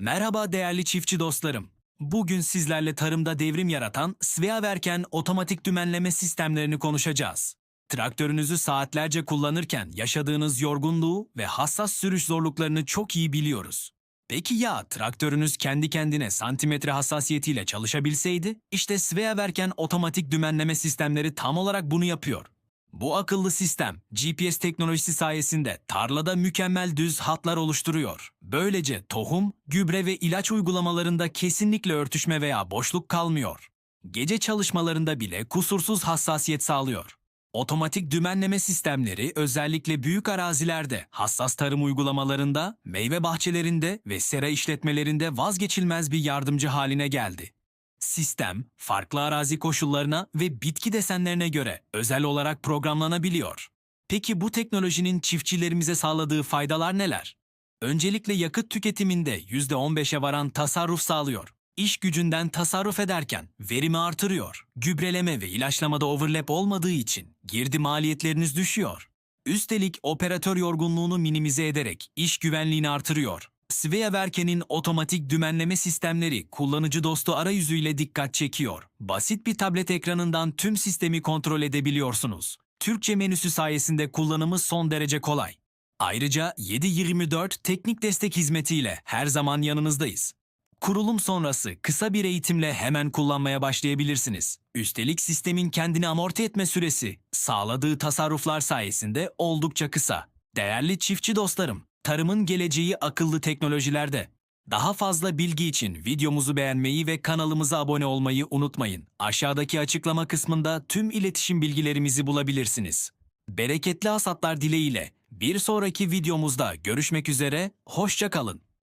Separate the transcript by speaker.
Speaker 1: Merhaba değerli çiftçi dostlarım. Bugün sizlerle tarımda devrim yaratan Sveaverken otomatik dümenleme sistemlerini konuşacağız. Traktörünüzü saatlerce kullanırken yaşadığınız yorgunluğu ve hassas sürüş zorluklarını çok iyi biliyoruz. Peki ya traktörünüz kendi kendine santimetre hassasiyetiyle çalışabilseydi? İşte Sveaverken otomatik dümenleme sistemleri tam olarak bunu yapıyor. Bu akıllı sistem GPS teknolojisi sayesinde tarlada mükemmel düz hatlar oluşturuyor. Böylece tohum, gübre ve ilaç uygulamalarında kesinlikle örtüşme veya boşluk kalmıyor. Gece çalışmalarında bile kusursuz hassasiyet sağlıyor. Otomatik dümenleme sistemleri özellikle büyük arazilerde, hassas tarım uygulamalarında, meyve bahçelerinde ve sera işletmelerinde vazgeçilmez bir yardımcı haline geldi. Sistem, farklı arazi koşullarına ve bitki desenlerine göre özel olarak programlanabiliyor. Peki bu teknolojinin çiftçilerimize sağladığı faydalar neler? Öncelikle yakıt tüketiminde %15'e varan tasarruf sağlıyor. İş gücünden tasarruf ederken verimi artırıyor. Gübreleme ve ilaçlamada overlap olmadığı için girdi maliyetleriniz düşüyor. Üstelik operatör yorgunluğunu minimize ederek iş güvenliğini artırıyor. Sveaverken'in otomatik dümenleme sistemleri kullanıcı dostu arayüzüyle dikkat çekiyor. Basit bir tablet ekranından tüm sistemi kontrol edebiliyorsunuz. Türkçe menüsü sayesinde kullanımı son derece kolay. Ayrıca 7/24 teknik destek hizmetiyle her zaman yanınızdayız. Kurulum sonrası kısa bir eğitimle hemen kullanmaya başlayabilirsiniz. Üstelik sistemin kendini amorti etme süresi sağladığı tasarruflar sayesinde oldukça kısa. Değerli çiftçi dostlarım, tarımın geleceği akıllı teknolojilerde. Daha fazla bilgi için videomuzu beğenmeyi ve kanalımıza abone olmayı unutmayın. Aşağıdaki açıklama kısmında tüm iletişim bilgilerimizi bulabilirsiniz. Bereketli hasatlar dileğiyle bir sonraki videomuzda görüşmek üzere, hoşça kalın.